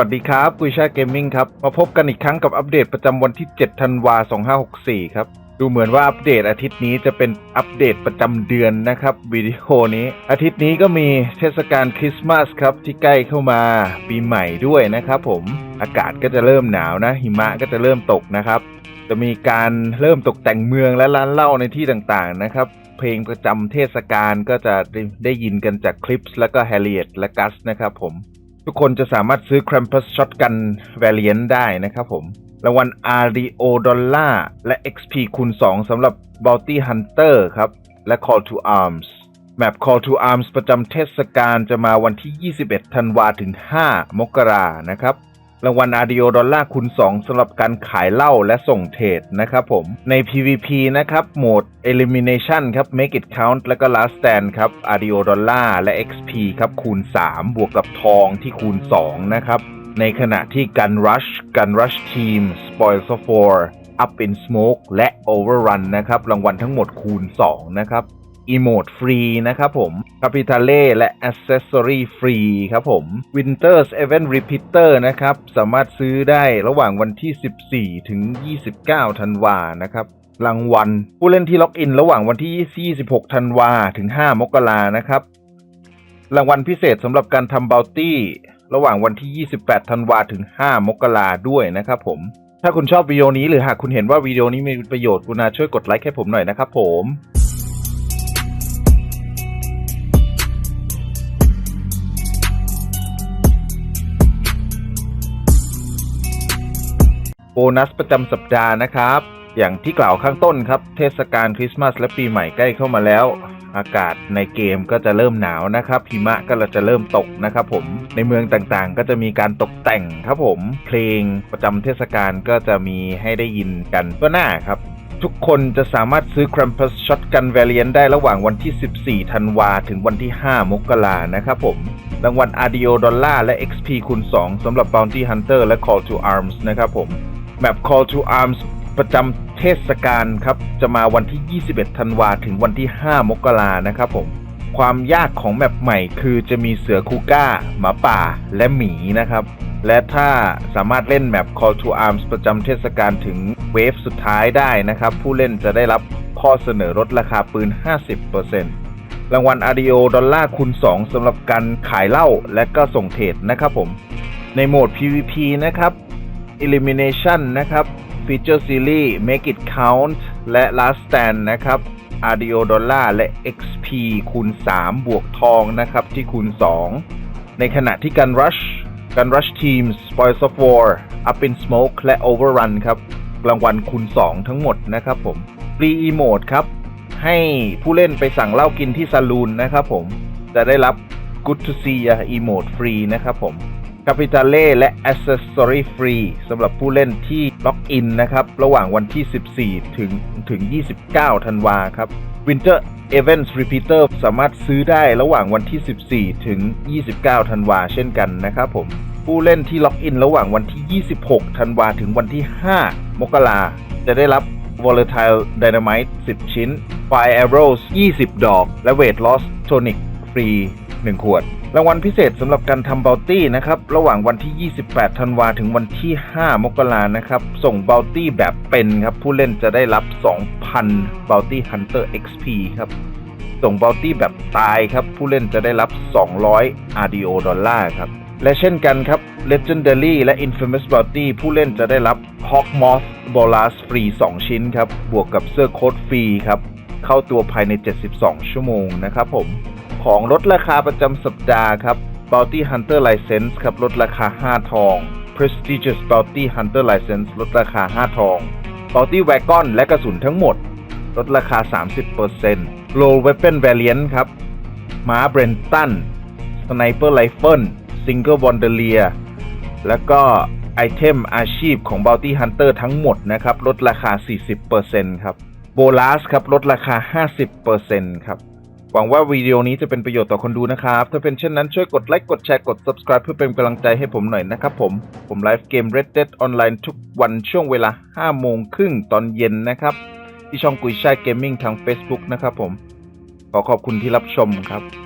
วัสดีครับกุยชาเกมมิ่งครับ มาพบกันอีกครั้งกับอัปเดตประจำวันที่ 7 ธันวา 2564 ครับ ดูเหมือนว่าอัปเดตอาทิตย์นี้จะเป็นอัปเดตประจำเดือนนะครับวิดีโอนี้ อาทิตย์นี้ก็มีเทศกาลคริสต์มาสครับ ที่ใกล้เข้ามาปีใหม่ด้วยนะครับผมอากาศก็จะเริ่มหนาวนะ หิมะก็จะเริ่มตกนะครับ จะมีการเริ่มตกแต่งเมืองและร้านเหล้าในที่ต่างๆนะครับเพลงประจำเทศกาลก็จะได้ยินกันจากคลิปส์แล้วก็แฮร์ริเอตและกัสนะครับผม ทุกคนจะสามารถซื้อ Krampus Shotgun Variant ได้นะครับผมรางวัล RDO Dollar และ XP คูณ 2สำหรับ Bounty Hunter ครับ และ Call to Arms แมป Call to Arms ประจำเทศกาลจะมาวันที่ 21 ธันวาถึง 5 มกรานะครับ รางวัล RDO ดอลลาร์คูณ2สำหรับการขายเหล้าและส่งเทรดนะครับผม ใน PVP นะครับ โหมด Elimination ครับ Make it count แล้วก็ Last Stand ครับ RDO ดอลลาร์และ XP ครับ คูณ 3 บวกกับทองที่คูณ 2 นะครับ ในขณะที่การ Rush การ Rush Team Spoils of War Up in Smoke และ Overrun นะครับ รางวัลทั้งหมดคูณ 2 นะครับ อีโมดฟรีนะครับผม Capitale และ Accessory ฟรีครับผม Winter's Event Repeater นะครับ สามารถซื้อได้ระหว่างวันที่ 14 ถึง 29 ธันวานะครับรางวัลผู้เล่นที่ล็อกอินระหว่างวันที่ 26 ธันวาถึง 5 มกรานะครับ รางวัลพิเศษสำหรับการทำบ o ลตี้ระหว่างวันที่ 28 ธันวาถึง 5 มกราด้วยนะครับผม ถ้าคุณชอบวิดีโอนี้หรือหากคุณเห็นว่าวิดีโอนี้มีประโยชน์กรุณาช่วยกดไลค์ให้ผมหน่อยนะครับผม โบนัสประจำสัปดาห์นะครับ อย่างที่กล่าวข้างต้นครับ เทศกาลคริสต์มาสและปีใหม่ใกล้เข้ามาแล้ว อากาศในเกมก็จะเริ่มหนาวนะครับหิมะก็จะเริ่มตกนะครับผมในเมืองต่างๆ ก็จะมีการตกแต่งครับผม เพลงประจำเทศกาลก็จะมีให้ได้ยินกันก็หน้าครับทุกคนจะสามารถซื้อ Krampus Shotgun Variant ได้ระหว่างวันที่ 14 ธันวา ถึงวันที่ 5 มกรานะครับผม รางวัล RDO ดอลลาร์และ XP คูณ 2สำหรับ Bounty Hunter และ Call to Arms นะครับผม แมป Call to Arms ประจำเทศกาลครับ จะมาวันที่ 21 ธันวาถึงวันที่ 5 มกรานะครับผม ความยากของแมปใหม่คือจะมีเสือคูก้า หมาป่า และหมีนะครับ และถ้าสามารถเล่นแมป Call to Arms ประจำเทศกาลถึงเวฟสุดท้ายได้นะครับ ผู้เล่นจะได้รับข้อเสนอลดราคาปืน 50%รางวัล RDO ดอลลาร์คูณ2สำหรับการขายเหล้าและก็ส่งเทรดนะครับผม ในโหมด PVP นะครับ Elimination นะครับ Feature Series Make It Count และ Last Stand นะครับ RDO ดอลลาร์และ XP คูณ 3 บวกทองนะครับที่คูณ 2 ในขณะที่การ Rush การ Rush Teams Spoils of War Up in Smoke และ Overrun ครับรางวัลคูณ 2 ทั้งหมดนะครับผม Free Emote ครับ ให้ผู้เล่นไปสั่งเหล้ากินที่ซาลูนนะครับผม จะได้รับ Good to see ya Emote ฟรีนะครับผม Capitale และ Accessory Free สำหรับผู้เล่นที่ล็อกอินนะครับ ระหว่างวันที่ 14 ถึงถึง 29 ธันวาครับ Winter Events Repeater สามารถซื้อได้ระหว่างวันที่ 14 ถึง 29 ธันวาเช่นกันนะครับผม ผู้เล่นที่ล็อกอินระหว่างวันที่ 26 ธันวาถึงวันที่ 5 มกราจะได้รับ Volatile Dynamite 10 ชิ้น Fire Arrows 20 ดอก และ Weight Loss Tonic ฟรี 1 ขวด รางวัลพิเศษสำหรับการทำเบลตี้นะครับระหว่างวันที่ 28 ธันวาถึงวันที่ 5 มกรานะครับ ส่งเบลตี้แบบเป็นครับ ผู้เล่นจะได้รับ 2,000 Bounty Hunter XP ครับ ส่งเบลตี้แบบตายครับ ผู้เล่นจะได้รับ 200 RDO ดอลลาร์ครับ และเช่นกันครับ Legendary และ Infamous Bounty ผู้เล่นจะได้รับ Hawk Moth Bolas ฟรี 2 ชิ้นครับ บวกกับเสื้อโค้ดฟรีครับ เข้าตัวภายใน 72 ชั่วโมงนะครับผม ของลดราคาประจำสัปดาห์ครับ Bounty Hunter License ครับลดราคา 5 ทอง Prestigious Bounty Hunter License ลดราคา 5 ทอง Bounty Wagon และกระสุนทั้งหมด ลดราคา 30% Low Weapon Variant ครับม้าเบรนตัน Sniper Rifle Single Bandolier แล้วก็ไอเทมอาชีพของ Bounty Hunter ทั้งหมดนะครับ ลดราคา 40%ครับโบลัสครับ ลดราคา 50%ครับ หวังว่าวิดีโอนี้จะเป็นประโยชน์ต่อคนดูนะครับ ถ้าเป็นเช่นนั้นช่วยกดไลค์กดแชร์กด subscribe เพื่อเป็นกำลังใจให้ผมหน่อยนะครับผม ผมไลฟ์เกม Red Dead Online ทุกวันช่วงเวลา 5 โมงครึ่งตอนเย็นนะครับ ที่ช่องกุยช่ายเกมมิ่งทาง Facebook นะครับผม ขอขอบคุณที่รับชมครับ